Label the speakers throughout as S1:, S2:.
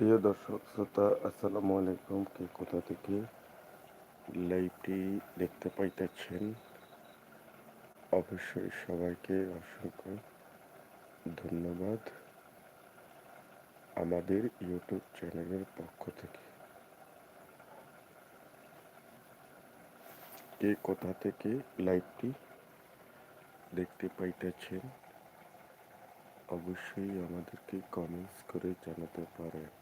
S1: প্রিয় দর্শক, শ্রোতা, আসসালামু আলাইকুম। কে কোথা থেকে লাইভটি দেখতে পাইতেছেন? অবশ্যই সবাইকে অসংখ্য ধন্যবাদ আমাদের ইউটিউব চ্যানেলের পক্ষ থেকে। কে কোথা থেকে লাইভটি দেখতে পাইতেছেন? অবশ্যই আমাদেরকে কমেন্টস করে জানাতে পারেন।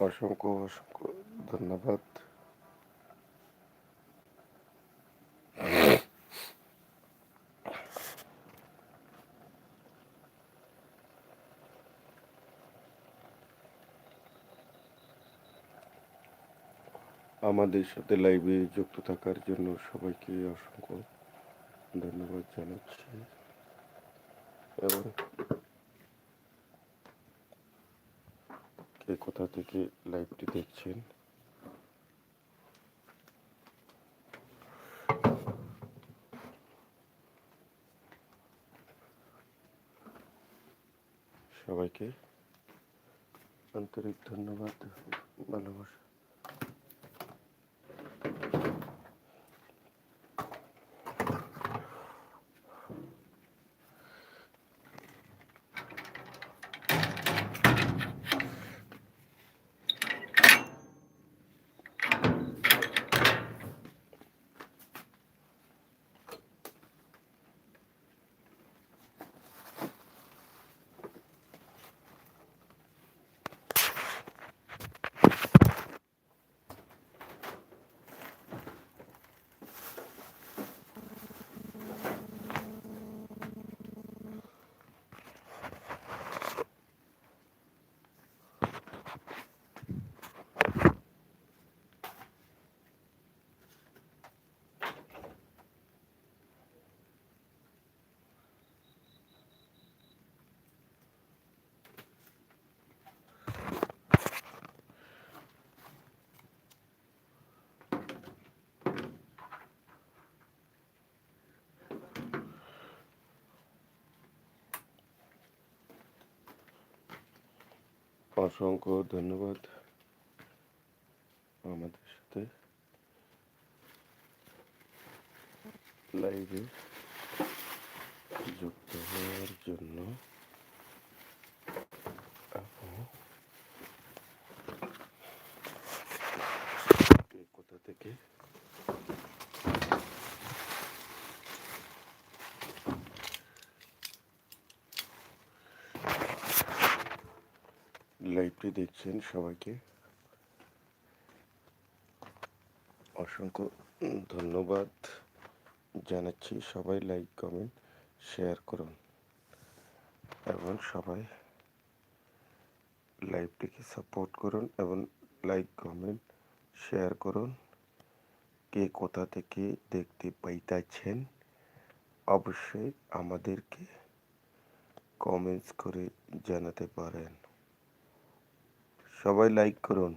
S1: অসংখ্য অসংখ্য ধন্যবাদ আমাদের সাথে লাইভে যুক্ত থাকার জন্য সবাইকে অসংখ্য ধন্যবাদ জানাচ্ছি। এবং কে কোথা থেকে লাইভটি দেখছেন? সবাইকে আন্তরিক ধন্যবাদ, ভালোবাসা। অসংখ্য ধন্যবাদ আমাদের সাথে লাইভে যুক্ত হওয়ার জন্য এবং কে কোথা থেকে লাইভটি দেখছেন সবাইকে। অসংখ্য ধন্যবাদ জানাচ্ছি। সবাই লাইক কমেন্ট শেয়ার করুন। এবং সবাই লাইভটিকে সাপোর্ট করুন এবং লাইক কমেন্ট শেয়ার করুন। কে কোথা থেকে দেখতে পাইতেছেন অবশ্যই আমাদেরকে কমেন্টস করে জানাতে পারেন। সবাই লাইক করুন।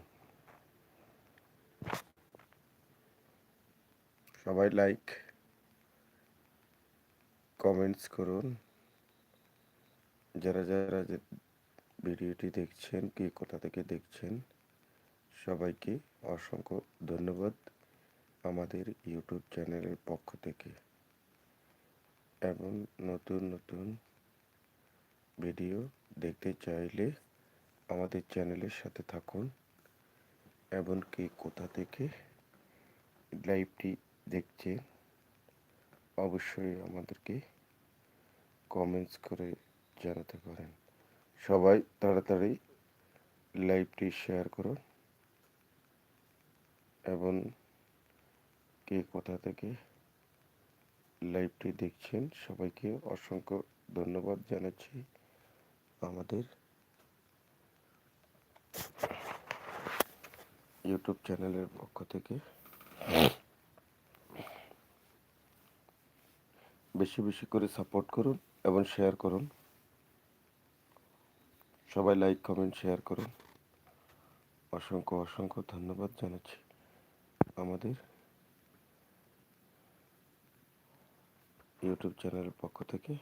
S1: সবাই লাইক কমেন্টস করুন। যারা যারা ভিডিওটি দেখছেন, কে কোথা থেকে দেখছেন, সবাইকে অসংখ্য ধন্যবাদ আমাদের ইউটিউব চ্যানেলের পক্ষ থেকে। এবং নতুন নতুন ভিডিও দেখতে চাইলে আমাদের চ্যানেলের সাথে থাকুন। এবং কি কোথা থেকে লাইভটি দেখছেন, অবশ্যই আমাদেরকে কমেন্টস করে জানাতে পারেন। সবাই তাড়াতাড়ি লাইভটি শেয়ার করুন। এবং কে কোথা থেকে লাইভটি দেখছেন, সবাইকে অসংখ্য ধন্যবাদ জানাচ্ছি আমাদের ইউটিউব চ্যানেলের পক্ষ থেকে বেশি বেশি করে সাপোর্ট করুন এবং শেয়ার করুন। সবাই লাইক, কমেন্ট, শেয়ার করুন। অসংখ্য অসংখ্য ধন্যবাদ জানাচ্ছি আমাদের ইউটিউব চ্যানেলের পক্ষ থেকে।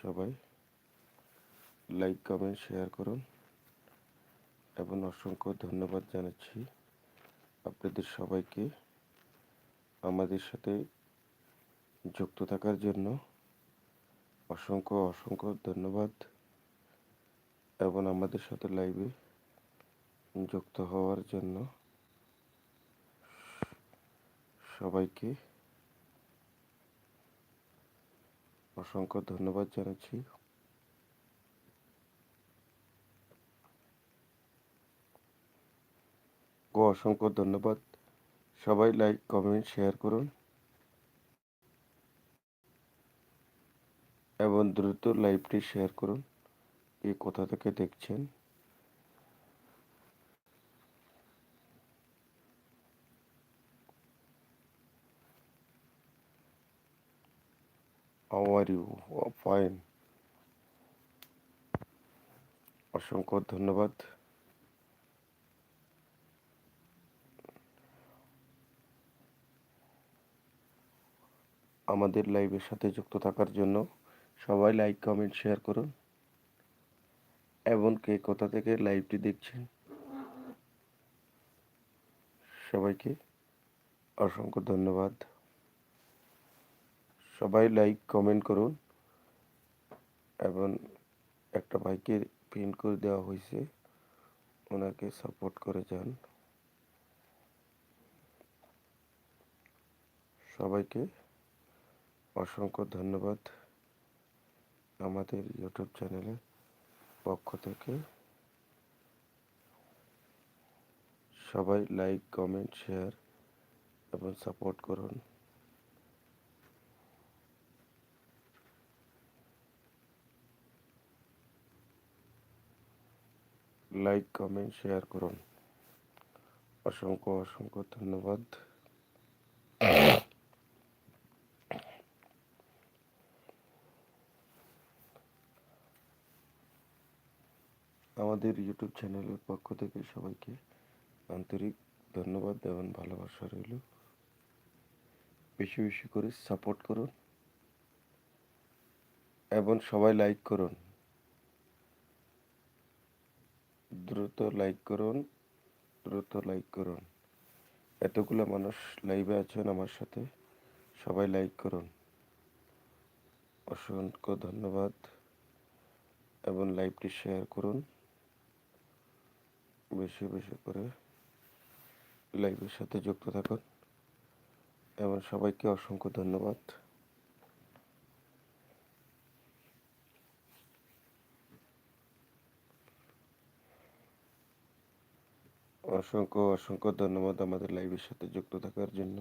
S1: সবাই লাইক কমেন্ট শেয়ার করুন। এবং অসংখ্য ধন্যবাদ জানাচ্ছি আপনাদের সবাইকে আমাদের সাথে যুক্ত থাকার জন্য। অসংখ্য অসংখ্য ধন্যবাদ। এবং আমাদের সাথে লাইভে যুক্ত হওয়ার জন্য সবাইকে অসংখ্য ধন্যবাদ জানাচ্ছি। অসংখ্য ধন্যবাদ। সবাই লাইক কমেন্ট শেয়ার করুন। এবং দ্রুত লাইভটি শেয়ার করুন কে কোথা থেকে দেখছেন। You? Oh, অসংখ্য ধন্যবাদ। আমাদের লাইভের সাথে যুক্ত থাকার জন্য সবাই লাইক কমেন্ট শেয়ার করুন। এবং কে কোথা থেকে লাইভটি দেখছেন? সবাইকে অসংখ্য ধন্যবাদ। সবাই লাইক কমেন্ট করুন। এবং একটা ভাইকে পিন করে দেওয়া হয়েছে। ওনাকে সাপোর্ট করে যান। সবাইকে অসংখ্য ধন্যবাদ আমাদের ইউটিউব চ্যানেলের পক্ষ থেকে। সবাই লাইক কমেন্ট শেয়ার এবং সাপোর্ট করুন। লাইক কমেন্ট শেয়ার করুন। অসংখ্য অসংখ্য ধন্যবাদ। আমাদের ইউটিউব চ্যানেলের পক্ষ থেকে সবাইকে আন্তরিক ধন্যবাদ এবং ভালোবাসা রইল। বেশি বেশি করে সাপোর্ট করুন এবং সবাই লাইক করুন। দ্রুত লাইক করুন, দ্রুত লাইক করুন। এতগুলো মানুষ লাইভে আছেন আমার সাথে, সবাই লাইক করুন। অসংখ্য ধন্যবাদ এবং লাইভটি শেয়ার করুন। বেশি বেশি করে লাইভের সাথে যুক্ত থাকুন। এবং সবাইকে অসংখ্য ধন্যবাদ। অসংখ্য অসংখ্য ধন্যবাদ আমাদের লাইভের সাথে যুক্ত থাকার জন্য।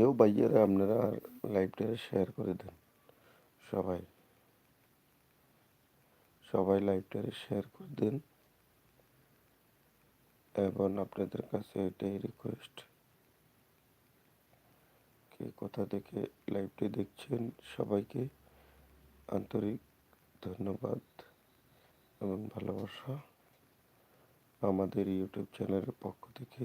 S1: এও ভাইয়েরা আপনারা লাইভটা শেয়ার করে দেন, সবাই। সবাই লাইভটা শেয়ার করে দেন। এবং আপনাদের কাছে এটাই রিকোয়েস্ট কে কোথা থেকে লাইভটি দেখছেন সবাইকে আন্তরিক ধন্যবাদ এবং ভালোবাসা। আমাদের ইউটিউব চ্যানেলের পক্ষ থেকে।